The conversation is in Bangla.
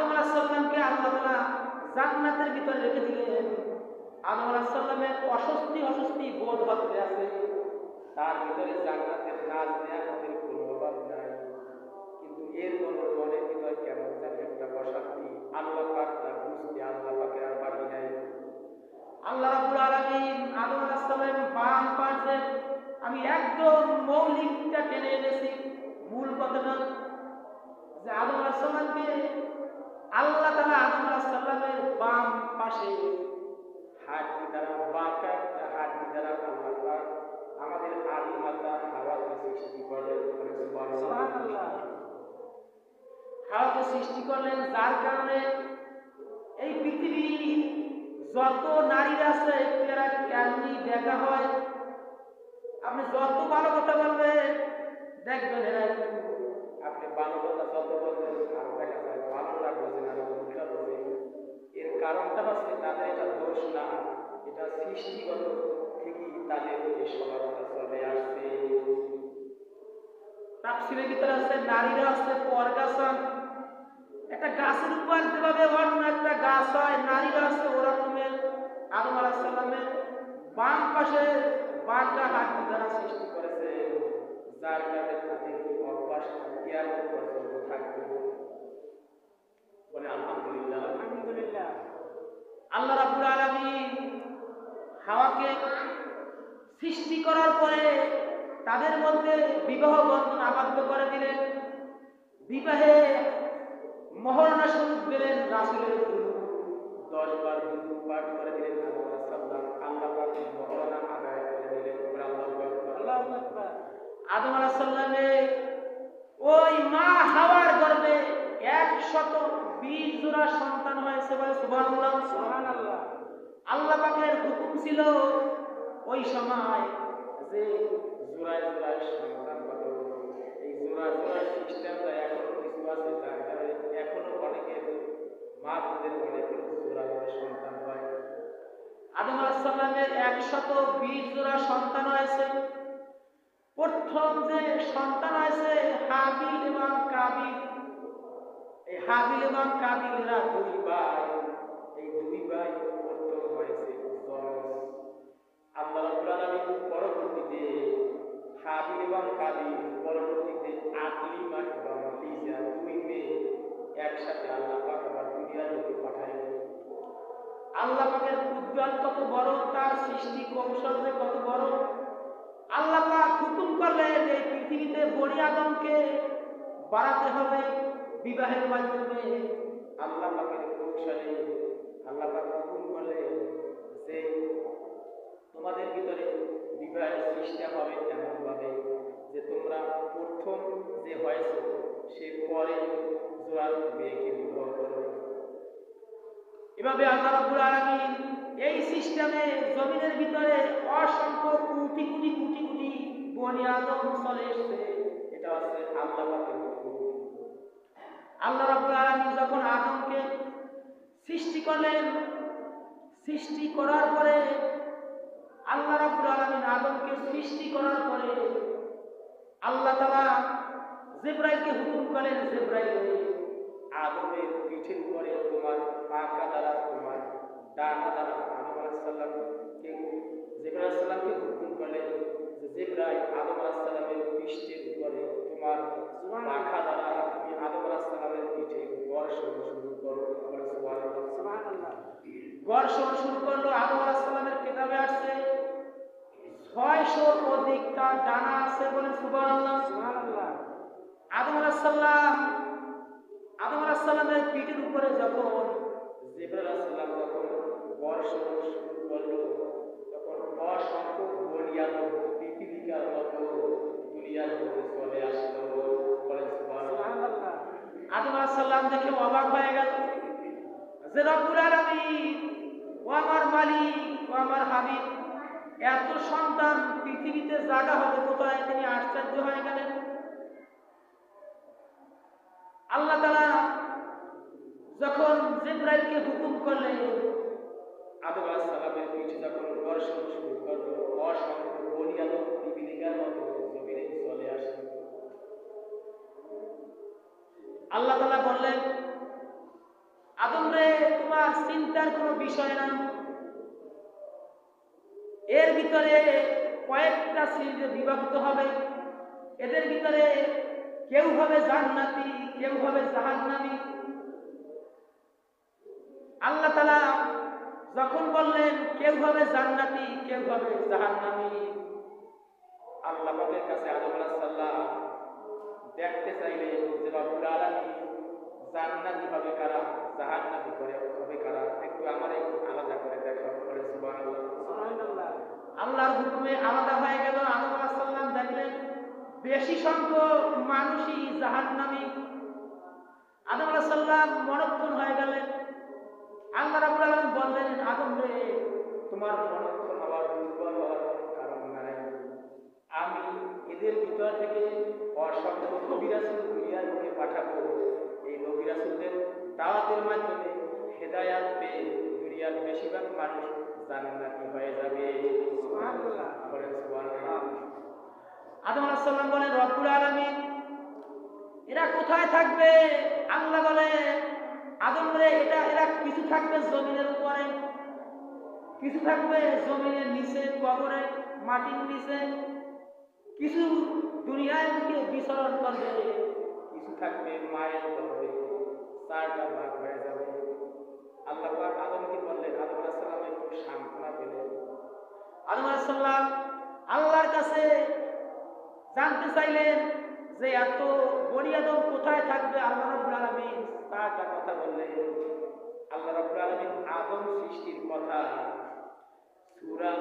আদম আলাহিসাল্লামকে আল্লাহ তালা জান্নাতের ভিতরে রেখে দিলেন। আদম আলাহিসাল্লামের অস্বস্তি অস্বস্তি বোধ হতে আছে। তার ভিতরে জান্নাতের নাচ নেয়ামতের কোনো অভাব নাই। কিন্তু এর কোনো মনের ভিতরে কেমন জানি একটা অশান্তি। আল্লাহ পাক তার বুঝতে আল্লাহ পাকের আর বাকি নাই। আল্লাহ রাব্বুল আলামিন আদম আলাইহিস সালামের বাম পাশে আমি একদম মৌলিকটা টেনে এনেছি। মূল কথাটা যে আদম আলাইহিস সালামকে আল্লাহ তাআলা আদম আলাইহিস সালামের বাম পাশে হাড্ডি দ্বারা বাঁকা একটা হাড্ডি দ্বারা আল্লাহ আমাদের আদি মাতা হাওয়াকে সৃষ্টি করলেন হাওয়াকে সৃষ্টি করলেন যার কারণে এই পৃথিবী যত নারীরা আছে এরা কেমনি দেখা হয়? আপনি যত ভালো কথা বলবেন দেখবেন এরা আপনি ভালো কথা যত বলবেন আর দেখা ভালোটা বোঝে না উল্টা বোঝে এর কারণটা হচ্ছে তাদের এটা দোষ না এটা সৃষ্টিগত থেকেই তাদের এই স্বভাবটা চলে আসছে তাফসিরের ভিতরে আছে, নারীরা আছে, পরগাছন। একটা গাছের উপর যেভাবে অন্য একটা গাছ হয়, নারীরা আছে ওরকমের, আদম আলাহিসাল্লামের বাম পাশে বাঁকা হাড্ডি দ্বারা সৃষ্টি করেছে। যার কারণে তাদের অভ্যাস কেয়ার থাকবে বলে আলহামদুলিল্লাহ আলহামদুলিল্লাহ আল্লাহ রাব্বুল আলামিন হাওয়াকে সৃষ্টি করার পরে তাদের মধ্যে বিবাহ বন্ধন আবদ্ধ করে দিলেন। বিবাহে মহরণা স্বরূপ দিলেন রাসূলের দশ বার পাঠ করে দিলেন আল্লাহ মহরণা আদায় করে দিলেন। আদম আলাহ সাল্লামে ওই মা হাওয়ার গর্ভে একশত বিশ জোড়া সন্তান হয়েছে বলে সুবহানাল্লাহ। সুবহানাল্লাহ। আল্লাহ পাকের হুকুম ছিল ওই সময় যে জোড়ায় জোড়ায় সন্তান পাবে এই জোড়া জোড়ায় সিস্টেমটা এখনও কিছু আছে কারণে এখনও অনেকের মা জোড়া সন্তান হয়। আদম আলাইহিস সালামের একশত বিশ জোড়া সন্তান হয়েছে। প্রথম যে সন্তান হয়েছে হাবিল এবং কাবিল। এই হাবিল এবং কাবিল দুই ভাই। এই দুই ভাই হাবিল এবং কাবিল পরবর্তীতে আকলিমা এবং লিজা দুই মেয়ে একসাথে আল্লাহ পাক আবার দুনিয়ার লোকে পাঠাইলেন আল্লাহ পাকের উজ্জ্বল কত বড়, তার সৃষ্টি কৌশল যে কত বড়। আল্লাহ পাক হুকুম করলেন এই পৃথিবীতে বনি আদমকে বাড়াতে হবে বিবাহের মাধ্যমে। আল্লাহ পাকের কৌশলে আল্লাহ পাক হুকুম করলেন যে তোমাদের ভিতরে বিবাহের সিস্টেম হবে এমন ভাবে যে তোমরা প্রথম যে হয়েছে, সে পরে জোয়ার মেয়েকে বিবাহ করবে। এভাবে আল্লাহ রাব্বুল আলামিন এই সিস্টেমে জমিনের ভিতরে অসংখ্য কোটি কোটি কোটি কোটি বনি আদম চলে এসেছে। এটা হচ্ছে আল্লাহ আল্লাহ রাব্বুল আলামিন যখন আদমকে সৃষ্টি করলেন, সৃষ্টি করার পরে আল্লাহ রাবুল আলমিন আদমকে সৃষ্টি করার পরে আল্লাহ তালা জেব্রাইকে হুকুম করেন জেব্রাইল আদমের পিঠের উপরে তোমার পাকা দ্বারা তোমার ডানা দ্বারা আদম আলাহ সালামকে জিব্রাইল আলাইহিস সালামকে হুকুম করলেন যে জিব্রাইল আদম আলাইহিস সালামের পৃষ্ঠের উপরে তোমার পাখা দ্বারা তুমি আদম আলাইহিস সালামের পিঠে বর্ষণ শুরু করো বলে সুবহানাল্লাহ সুবহানাল্লাহ গর্ষণ শুরু করল আদম আলাইহিস সালামের কিতাবে আসছে ছয়শো অধিক তার ডানা আছে বলে সুবহানাল্লাহ। আদম আলাইহিস আদম আলাইহিস সালামের পিঠের উপরে যখন যখন বর্ষণ শুরু করল তখন অসংখ্য বনিয়াদ পিপিলিকার মতো দুনিয়ার মধ্যে চলে আসলো বলে সুবহানাল্লাহ। সুবহানাল্লাহ। আদম আলাইহিস দেখে অবাক হয়ে গেল যে রব্বুল আলামিন ও আমার মালিক ও আমার হাবিব এত সন্তান পৃথিবীতে জায়গা হবে কোথায়? তিনি আশ্চর্য হয়ে গেলেন। আল্লাহ তাআলা যখন জিব্রাইলকে হুকুম করলেন, আদম আলাইহিস সালামের পিঠে যখন বর্ষণ শুরু করল অসংখ্য বনিয়াদ মতো জমিনে চলে আসলো আল্লাহ তালা বললেন, আদম রে, তোমার চিন্তার কোনো বিষয় না। ভিতরে কয়েকটা শ্রেণীতে বিভক্ত হবে, এদের ভিতরে কেউ হবে জান্নাতি, কেউ হবে জাহান্নামী। আল্লাহ তালা যখন বললেন, কেউ হবে জান্নাতি, কেউ হবে জাহান্নামী। আল্লাহ পাকের কাছে আদম আলাইহিসসালাম দেখতে চাইলেন যে রব্বুল আলামিন জান্নাতি হবে কারা, জাহান্নামী করে হবে কারা, একটু আমার একটু আলাদা করে দেখো বলে সুবহানাল্লাহ। আল্লাহর হুকুমে আলাদা হয়ে গেল। আলাইহিসসালাম দেখলেন, বেশি সংখ্যক মানুষই জাহান্নামী। আদম আলাইহিসসালাম মনক্ষণ হয়ে গেলেন। আল্লাহ রাব্বুল আলামিন বললেন, আদম রে, তোমার মনক্ষণ হওয়ার দুর্বল হওয়ার কারণ নাই। আমি এদের ভিতর থেকে অসংখ্য নবী রাসূল দুনিয়ার বুকে পাঠাবো। এই নবী রাসূলদের দাওয়াতের মাধ্যমে হেদায়াত পেয়ে দুনিয়ার বেশিরভাগ মানুষ জান্নাতি হয়ে যাবে? সুবহানাল্লাহ। বলেন। সুবহানাল্লাহ আদম আলাইহিস সালাম বলেন রব্বুল আলামিন এরা কোথায় থাকবে? আল্লাহ বলে আদম রে এটা এরা কিছু থাকবে জমিনের উপরে কিছু থাকবে জমিনের নিচে কবরে মাটির নিচে কিছু দুনিয়ায় বিচরণ করবে। জানতে চাইলেন যে এত বড়ি আদম কোথায় থাকবে? আল্লাহ রব্বুল আলমিন তা একটা কথা বললেন। আল্লাহ রব্বুল আলমিন আদম সৃষ্টির কথা। সূরা